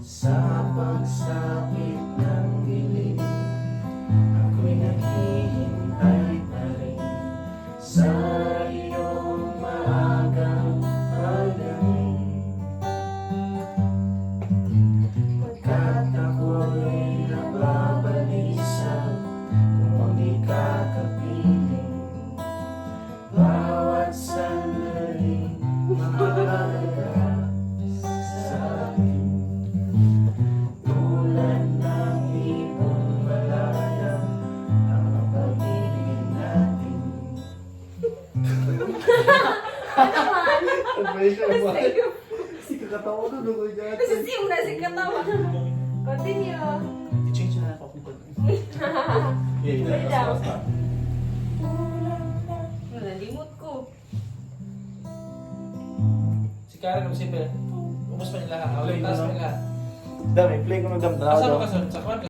Sa pagsapit Si kakatawa doon, ako yung Nasisim na si katawa. Continue. I-change na ako kung Yeah, Wait yeah, basta, basta. Nalimot ko. Si Karen ng simple. Ubus pa niya lahat. Taas pa lahat. Dami, play ko ng damdamin. Asa mo ka? Sa kwan